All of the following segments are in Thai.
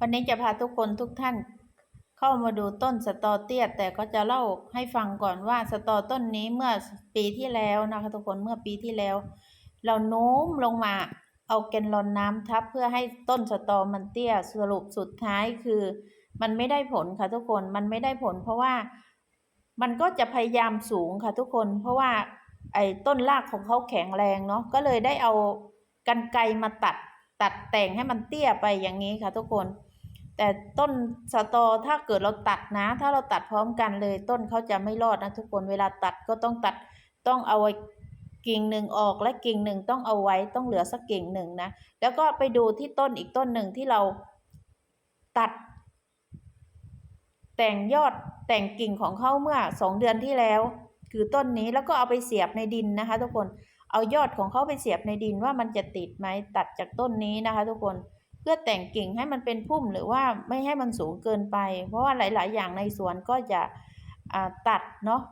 วันนี้จะพาทุกคนทุกท่าน เข้ามาดูต้นสตอเตี้ยแต่ก็จะเล่าให้ฟังก่อนว่าสตอต้นนี้เมื่อปีที่แล้วนะคะทุกคนเมื่อปีที่แล้ว เราโน้มลงมาเอาแกนลอนน้ำทับเพื่อให้ต้นสตอมันเตี้ยสรุปสุดท้ายคือ มันไม่ได้ผลค่ะทุกคนมันไม่ได้ผล เพราะว่ามันก็จะพยายามสูงค่ะทุกคน เพราะว่าไอ้ต้นรากของเขาแข็งแรงเนาะก็เลยได้เอากันไกรมาตัด ตัดแต่งให้มันเตี้ยไปอย่างนี้ค่ะทุกคน แต่ต้นสตอถ้าเกิดเราตัดนะ ถ้าเราตัดพร้อมกันเลย ต้นเขาจะไม่รอดนะทุกคนเวลาตัดก็ต้องตัดต้องเอาไว้กิ่งหนึ่งออกและกิ่งหนึ่งต้องเอาไว้ต้องเหลือสักกิ่งหนึ่งนะ แล้วก็ไปดูที่ต้นอีกต้นหนึ่งที่เราตัด แต่งยอดแต่งกิ่งของเขาเมื่อสองเดือนที่แล้ว คือต้นนี้แล้วก็เอาไปเสียบในดินนะคะ ทุกคน เอายอดของเขาไปเสียบในดินว่ามันจะติดไหมตัดจากต้นนี้นะคะ ทุกคนเพื่อแต่งกิ่งให้มันเป็นพุ่มหรือว่าไม่ให้มันสูงเกินไป เพราะว่าหลาย ๆ อย่างในสวนก็จะตัดเนาะ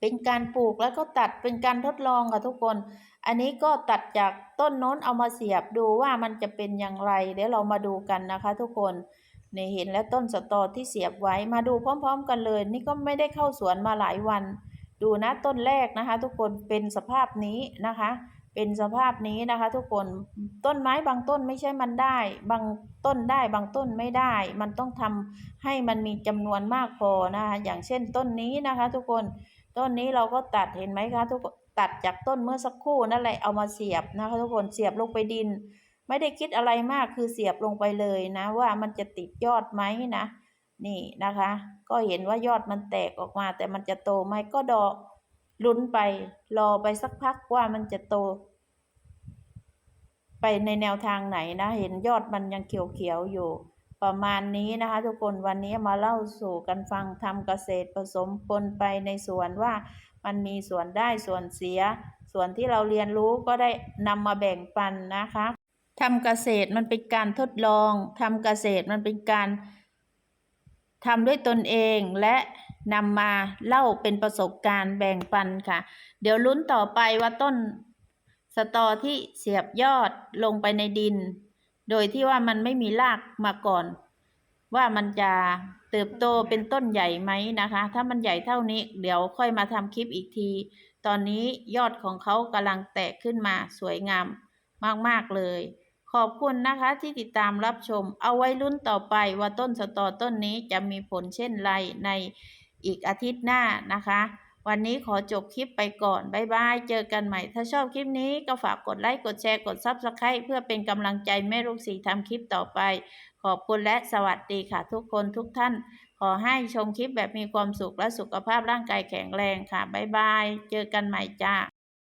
เป็นการปลูกแล้วก็ตัดเป็นการทดลองค่ะทุกคน อันนี้ก็ตัดจากต้นโน้นเอามาเสียบดูว่ามันจะเป็นอย่างไร เดี๋ยวเรามาดูกันนะคะ ทุกคนนี่เห็นแล้วต้นสตอที่เสียบไว้มาดูพร้อม ๆ กันเลย นี่ก็ไม่ได้เข้าสวนมาหลายวัน ดูนะต้นแรกนะคะ ทุกคนเป็นสภาพนี้นะคะ เป็นสภาพนี้นะคะ ทุกคนต้นไม้บางต้นไม่ใช่มันได้ บางต้นได้บางต้นไม่ได้ มันต้องทำให้มันมีจำนวนมากพอนะคะอย่างเช่นต้นนี้นะคะ ทุกคนต้นนี้เราก็ตัดเห็นไหมคะทุกตัดจากต้นเมื่อสักครู่นั่นแหละเอามาเสียบนะคะ ทุกคนเสียบลงไปดิน ไม่ได้คิดอะไรมากคือเสียบลงไปเลยนะ ว่ามันจะติดยอดไหมนะ นี่นะคะ ก็เห็นว่ายอดมันแตกออกมา แต่มันจะโตไหมก็ดอลุ้นไปรอไปสักพักว่ามันจะโต ไปในแนวทางไหนนะ เห็นยอดมันยังเขียวๆอยู่ ประมาณนี้นะคะ ทุกคนวันนี้มาเล่าสู่กันฟังทำเกษตรผสมปนไปในสวนว่ามันมีส่วนได้ส่วนเสีย ส่วนที่เราเรียนรู้ก็ได้นำมาแบ่งปันนะคะทำเกษตรมันเป็นการทดลองทำเกษตรมันเป็นการ ทำด้วยตนเองและนำมาเล่าเป็นประสบการณ์แบ่งปันค่ะ เดี๋ยวลุ้นต่อไปว่าต้นสตอที่เสียบยอดลงไปในดิน โดยที่ว่ามันไม่มีรากมาก่อน ว่ามันจะเติบโตเป็นต้นใหญ่ไหมนะคะ ถ้ามันใหญ่เท่านี้เดี๋ยวค่อยมาทำคลิปอีกที ตอนนี้ยอดของเขากำลังแตกขึ้นมาสวยงามมาก ๆ เลย ขอบคุณนะคะที่ติดตามรับชม เอาไว้ลุ้นต่อไปว่าต้นสตอต้นนี้จะมีผลเช่นไรในอีกอาทิตย์หน้านะคะ วันนี้ขอจบคลิปไปก่อน บ๊ายบาย เจอกันใหม่ ถ้าชอบคลิปนี้ก็ฝากกดไลค์ กดแชร์ กดซับสไครต์เพื่อเป็นกำลังใจแม่ลูกสีทำคลิปต่อไป ขอบคุณและสวัสดีค่ะทุกคนทุกท่าน ขอให้ชมคลิปแบบมีความสุขและสุขภาพร่างกายแข็งแรงค่ะ บ๊ายบาย เจอกันใหม่จ้า